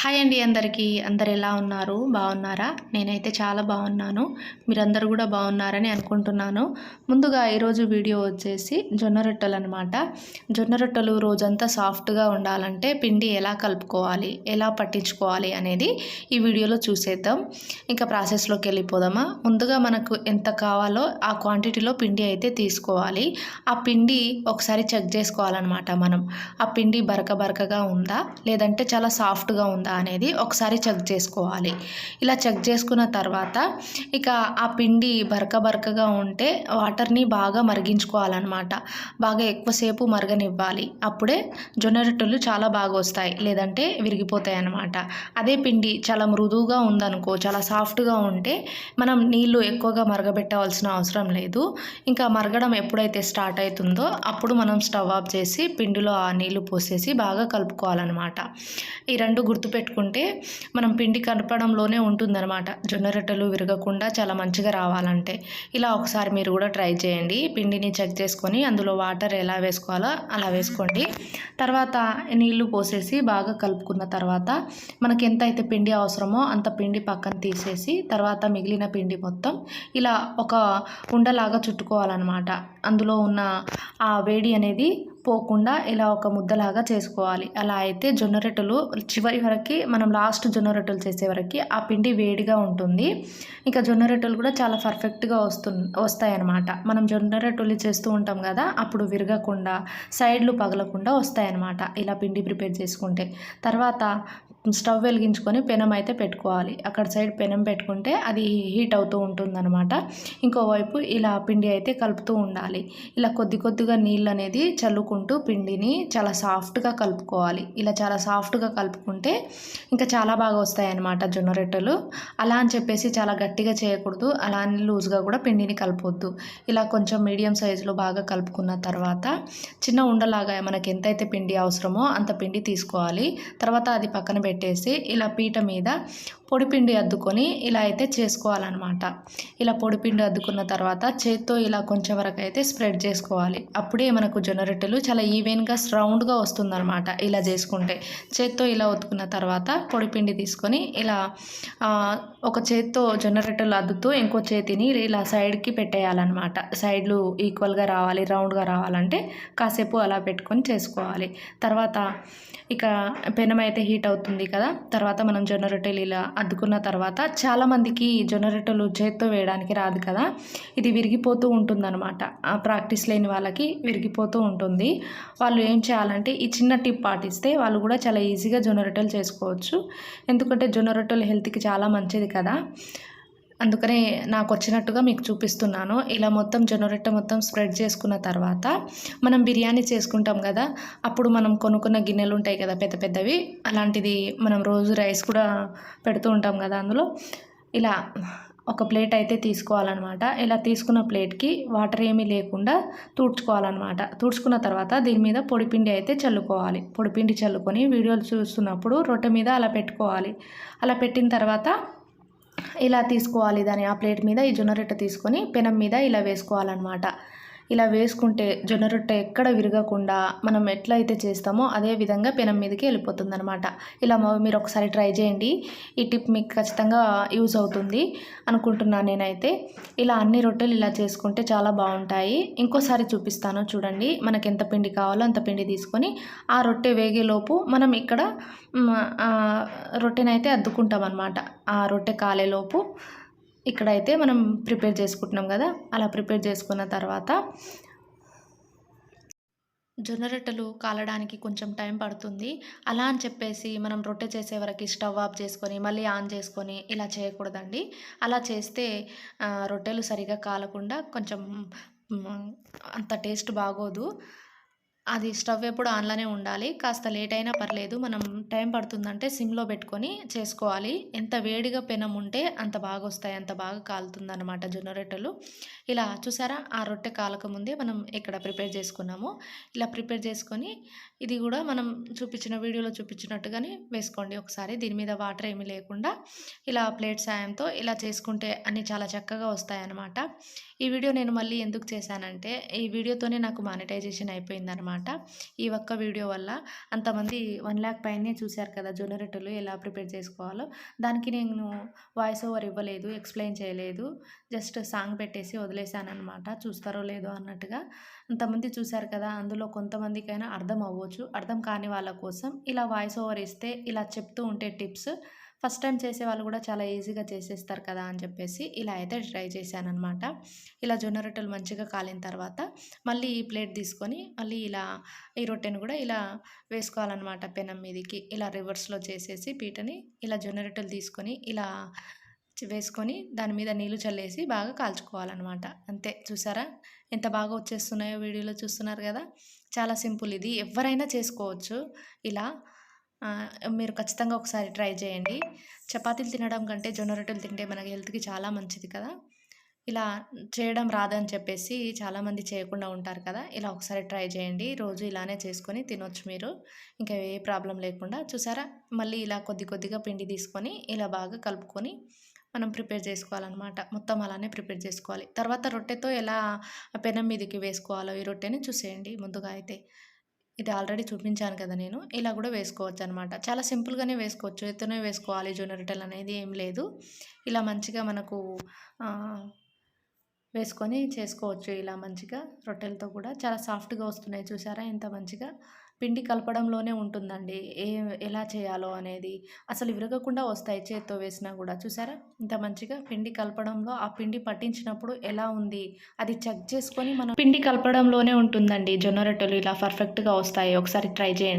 Hi అండి అందరికీ. అందరు ఎలా ఉన్నారు? బాగున్నారా? నేనైతే చాలా బాగున్నాను. మీరందరూ కూడా బాగున్నారని అనుకుంటున్నాను. ముందుగా ఈరోజు వీడియో వచ్చేసి జొన్న రొట్టెలు అనమాట జొన్న రొట్టెలు రోజంతా సాఫ్ట్గా ఉండాలంటే పిండి ఎలా కలుపుకోవాలి? ఎలా పట్టించుకోవాలి అనేది ఈ వీడియోలో చూసేద్దాం. ఇంకా ప్రాసెస్లోకి వెళ్ళిపోదామా? ముందుగా మనకు ఎంత కావాలో ఆ క్వాంటిటీలో పిండి అయితే తీసుకోవాలి. ఆ పిండి ఒకసారి చెక్ చేసుకోవాలన్నమాట మనం. ఆ పిండి బరక బరకగా ఉందా? లేదంటే చాలా సాఫ్ట్గా ఉందా? అనేది ఒకసారి చెక్ చేసుకోవాలి. ఇలా చెక్ చేసుకున్న తర్వాత ఇక ఆ పిండి బరక బరకగా ఉంటే వాటర్ని బాగా మరిగించుకోవాలన్నమాట. బాగా ఎక్కువసేపు మరగనివ్వాలి. అప్పుడే జొన్న రొట్టెలు చాలా బాగా వస్తాయి. లేదంటే విరిగిపోతాయి అన్నమాట అదే పిండి చాలా మృదువుగా ఉందనుకో చాలా సాఫ్ట్గా ఉంటే మనం నీళ్ళు ఎక్కువగా మరగబెట్టవలసిన అవసరం లేదు. ఇంకా మరగడం ఎప్పుడైతే స్టార్ట్ అవుతుందో అప్పుడు మనం స్టవ్ ఆఫ్ చేసి పిండిలో ఆ నీళ్ళు పోసేసి బాగా కలుపుకోవాలన్నమాట. ఈ రెండు పెట్టుకుంటే మనం పిండి కలపడంలోనే ఉంటుందన్నమాట. జొన్న రొట్టెలు విరగకుండా చాలా మంచిగా రావాలంటే. ఇలా ఒకసారి మీరు కూడా ట్రై చేయండి. పిండిని చెక్ చేసుకొని అందులో వాటర్ ఎలా వేసుకోవాలో అలా వేసుకోండి. తర్వాత నీళ్ళు పోసేసి బాగా కలుపుకున్న తర్వాత మనకి ఎంత అయితే పిండి అవసరమో అంత పిండి పక్కన తీసేసి తర్వాత మిగిలిన పిండి మొత్తం ఇలా ఒక ఉండలాగా చుట్టుకోవాలన్నమాట. అందులో ఉన్న ఆ వేడి అనేది పోకుండా ఇలా ఒక ముద్దలాగా చేసుకోవాలి. అలా అయితే జొన్న రొట్టెలు చివరి వరకు మనం లాస్ట్ జొన్న రొట్టెలు చేసే వరకు ఆ పిండి వేడిగా ఉంటుంది. ఇంకా జొన్న రొట్టెలు కూడా చాలా పర్ఫెక్ట్గా వస్తు వస్తాయన్నమాట. మనం జొన్న రొట్టెలు చేస్తూ ఉంటాం కదా అప్పుడు విరగకుండా సైడ్లు పగలకుండా వస్తాయన్నమాట ఇలా పిండి ప్రిపేర్ చేసుకుంటే. తర్వాత స్టవ్ వెలిగించుకొని పెనం అయితే పెట్టుకోవాలి. అక్కడ సైడ్ పెనం పెట్టుకుంటే అది హీట్ అవుతూ ఉంటుందన్నమాట. ఇంకోవైపు ఇలా పిండి అయితే కలుపుతూ ఉండాలి. ఇలా కొద్ది కొద్దిగా నీళ్ళు అనేది చల్లుకుంటూ పిండిని చాలా సాఫ్ట్గా కలుపుకోవాలి. ఇలా చాలా సాఫ్ట్గా కలుపుకుంటే ఇంకా చాలా బాగా వస్తాయి అన్నమాట జొన్న రొట్టెలు. అలా అని చెప్పేసి చాలా గట్టిగా చేయకూడదు. అలా అని లూజ్గా కూడా పిండిని కలపొద్దు. ఇలా కొంచెం మీడియం సైజులో బాగా కలుపుకున్న తర్వాత చిన్న ఉండలాగా మనకి ఎంతైతే పిండి అవసరమో అంత పిండి తీసుకోవాలి. తర్వాత అది పక్కన పెట్టేసి ఇలా పీట మీద పొడిపిండి అద్దుకొని ఇలా అయితే చేసుకోవాలన్నమాట. ఇలా పొడిపిండి అద్దుకున్న తర్వాత చేత్తో ఇలా కొంచెం వరకు అయితే స్ప్రెడ్ చేసుకోవాలి. అప్పుడే మనకు జొన్న రొట్టెలు చాలా ఈవెన్గా రౌండ్గా వస్తుందన్నమాట ఇలా చేసుకుంటే. చేత్తో ఇలా ఒత్తుకున్న తర్వాత పొడిపిండి తీసుకొని ఇలా ఒక చేత్తో జొన్న రొట్టెలు అద్దుతూ ఇంకో చేతిని ఇలా సైడ్కి పెట్టేయాలన్నమాట. సైడ్లు ఈక్వల్గా రావాలి రౌండ్గా రావాలంటే కాసేపు అలా పెట్టుకొని చేసుకోవాలి. తర్వాత ఇక పెనం అయితే హీట్ అవుతుంది కదా తర్వాత మనం జొన్న రొట్టెలు ఇలా అద్దుకున్న తర్వాత చాలామందికి జొన్న రొట్టెలు చేత్తో వేయడానికి రాదు కదా. ఇది విరిగిపోతూ ఉంటుందన్నమాట. ప్రాక్టీస్ లేని వాళ్ళకి విరిగిపోతూ ఉంటుంది. వాళ్ళు ఏం చేయాలంటే ఈ చిన్న టిప్ పాటిస్తే వాళ్ళు కూడా చాలా ఈజీగా జొన్న రొట్టెలు చేసుకోవచ్చు. ఎందుకంటే జొన్న రొట్టెలు హెల్త్కి చాలా మంచిది కదా. అందుకనే నాకు వచ్చినట్టుగా మీకు చూపిస్తున్నాను. ఇలా మొత్తం జొన్నరొట్టె మొత్తం స్ప్రెడ్ చేసుకున్న తర్వాత మనం బిర్యానీ చేసుకుంటాం కదా అప్పుడు మనం కొనుక్కున్న గిన్నెలు ఉంటాయి కదా పెద్ద పెద్దవి అలాంటిది మనం రోజు రైస్ కూడా పెడుతూ ఉంటాం కదా అందులో. ఇలా ఒక ప్లేట్ అయితే తీసుకోవాలన్నమాట. ఇలా తీసుకున్న ప్లేట్కి వాటర్ ఏమీ లేకుండా తుడుచుకోవాలన్నమాట. తుడుచుకున్న తర్వాత దీని మీద పొడిపిండి అయితే చల్లుకోవాలి. పొడిపిండి చల్లుకొని వీడియోలు చూస్తున్నప్పుడు రొట్టె మీద అలా పెట్టుకోవాలి. అలా పెట్టిన తర్వాత ఇలా తీసుకోవాలి దాని ఆ ప్లేట్ మీద ఈ జొన్న రొట్టె తీసుకొని పెనం మీద ఇలా వేసుకోవాలన్నమాట. ఇలా వేసుకుంటే జొన్న రొట్టె ఎక్కడ విరగకుండా మనం ఎట్లా అయితే చేస్తామో అదే విధంగా పెనం మీదకి వెళ్ళిపోతుంది అనమాట ఇలా మీరు ఒకసారి ట్రై చేయండి. ఈ టిప్ మీకు ఖచ్చితంగా యూజ్ అవుతుంది అనుకుంటున్నాను నేనైతే. ఇలా అన్ని రొట్టెలు ఇలా చేసుకుంటే చాలా బాగుంటాయి. ఇంకోసారి చూపిస్తాను చూడండి. మనకి ఎంత పిండి కావాలో అంత పిండి తీసుకొని ఆ రొట్టె వేగేలోపు మనం ఇక్కడ రొట్టెనైతే అద్దుకుంటాం అనమాట ఆ రొట్టె కాలేలోపు ఇక్కడైతే మనం ప్రిపేర్ చేసుకుంటున్నాం కదా అలా ప్రిపేర్ చేసుకున్న తర్వాత జొన్న రొట్టెలు కాలడానికి కొంచెం టైం పడుతుంది. అలా అని చెప్పేసి మనం రొట్టె చేసే వరకు స్టవ్ ఆఫ్ చేసుకొని మళ్ళీ ఆన్ చేసుకొని ఇలా చేయకూడదండి. అలా చేస్తే రొట్టెలు సరిగా కాలకుండా కొంచెం అంత టేస్ట్ బాగోదు. అది స్టవ్ ఎప్పుడు ఆన్లోనే ఉండాలి. కాస్త లేట్ అయినా పర్లేదు. మనం టైం పడుతుందంటే సిమ్లో పెట్టుకొని చేసుకోవాలి. ఎంత వేడిగా పెనం ఉంటే అంత బాగా వస్తాయి అంత బాగా కాలుతుందన్నమాట జొన్న రొట్టెలు. ఇలా చూసారా? ఆ రొట్టె కాలకముందే మనం ఇక్కడ ప్రిపేర్ చేసుకున్నాము. ఇలా ప్రిపేర్ చేసుకొని ఇది కూడా మనం చూపించిన వీడియోలో చూపించినట్టుగానే వేసుకోండి. ఒకసారి దీని మీద వాటర్ ఏమీ లేకుండా ఇలా ప్లేట్ సాయంతో ఇలా చేసుకుంటే అన్నీ చాలా చక్కగా వస్తాయన్నమాట. ఈ వీడియో నేను మళ్ళీ ఎందుకు చేశానంటే ఈ వీడియోతోనే నాకు మానిటైజేషన్ అయిపోయిందనమాట అనమాట. ఈ ఒక్క వీడియో వల్ల అంతమంది వన్ ల్యాక్ పైనే చూశారు కదా జొన్న రొట్టెలు ఎలా ప్రిపేర్ చేసుకోవాలో. దానికి నేను వాయిస్ ఓవర్ ఇవ్వలేదు ఎక్స్ప్లెయిన్ చేయలేదు. జస్ట్ సాంగ్ పెట్టేసి వదిలేశానమాట అనమాట చూస్తారో లేదో అన్నట్టుగా. అంతమంది చూశారు కదా అందులో కొంతమందికైనా అర్థం అవ్వచ్చు. అర్థం కాని వాళ్ళ కోసం ఇలా వాయిస్ ఓవర్ ఇస్తే ఇలా చెప్తూ ఉంటే టిప్స్ ఫస్ట్ టైం చేసే వాళ్ళు కూడా చాలా ఈజీగా చేసేస్తారు కదా అని చెప్పేసి ఇలా అయితే ట్రై చేశానమాట ఇలా జొన్న రొట్టెలు మంచిగా కాలిన తర్వాత మళ్ళీ ఈ ప్లేట్ తీసుకొని మళ్ళీ ఇలా ఈ రొట్టెను కూడా ఇలా వేసుకోవాలన్నమాట పెనం మీదకి. ఇలా రివర్స్లో చేసేసి పీటని ఇలా జొన్న రొట్టెలు తీసుకొని ఇలా వేసుకొని దాని మీద నీళ్ళు చల్లేసి బాగా కాల్చుకోవాలన్నమాట. అంతే. చూసారా? ఎంత బాగా వచ్చేస్తున్నాయో వీడియోలో చూస్తున్నారు కదా? చాలా సింపుల్ ఇది. ఎవరైనా చేసుకోవచ్చు. ఇలా మీరు ఖచ్చితంగా ఒకసారి ట్రై చేయండి. చపాతీలు తినడం కంటే జొన్న రొట్టెలు తింటే మనకి హెల్త్కి చాలా మంచిది కదా. ఇలా చేయడం రాదని చెప్పేసి చాలామంది చేయకుండా ఉంటారు కదా. ఇలా ఒకసారి ట్రై చేయండి. రోజు ఇలానే చేసుకొని తినొచ్చు మీరు. ఇంకా ఏ ప్రాబ్లం లేకుండా చూసారా? మళ్ళీ ఇలా కొద్ది కొద్దిగా పిండి తీసుకొని ఇలా బాగా కలుపుకొని మనం ప్రిపేర్ చేసుకోవాలన్నమాట. మొత్తం అలానే ప్రిపేర్ చేసుకోవాలి. తర్వాత రొట్టెతో ఎలా పెనం మీదకి వేసుకోవాలో ఈ రొట్టెని చూసేయండి ముందుగా అయితే. ఇది ఆల్రెడీ చూపించాను కదా నేను. ఇలా కూడా వేసుకోవచ్చు అనమాట చాలా సింపుల్గానే వేసుకోవచ్చు. ఎత్తునే వేసుకోవాలి జొన్న రొట్టెలు అనేది ఏం లేదు. ఇలా మంచిగా మనకు వేసుకొని చేసుకోవచ్చు. ఇలా మంచిగా రొట్టెలతో కూడా. చాలా సాఫ్ట్గా వస్తున్నాయి చూసారా? ఎంత మంచిగా. పిండి కలపడంలోనే ఉంటుందండి. ఏ ఎలా చేయాలో అనేది. అసలు విరగకుండా వస్తాయి చేత్తో వేసినా కూడా. చూసారా? ఇంత మంచిగా పిండి కలపడంలో ఆ పిండి పట్టించినప్పుడు ఎలా ఉంది? అది చెక్ చేసుకొని మనం పిండి కలపడంలోనే ఉంటుందండి. జొన్న రొట్టెలు ఇలా పర్ఫెక్ట్గా వస్తాయి. ఒకసారి ట్రై చేయండి.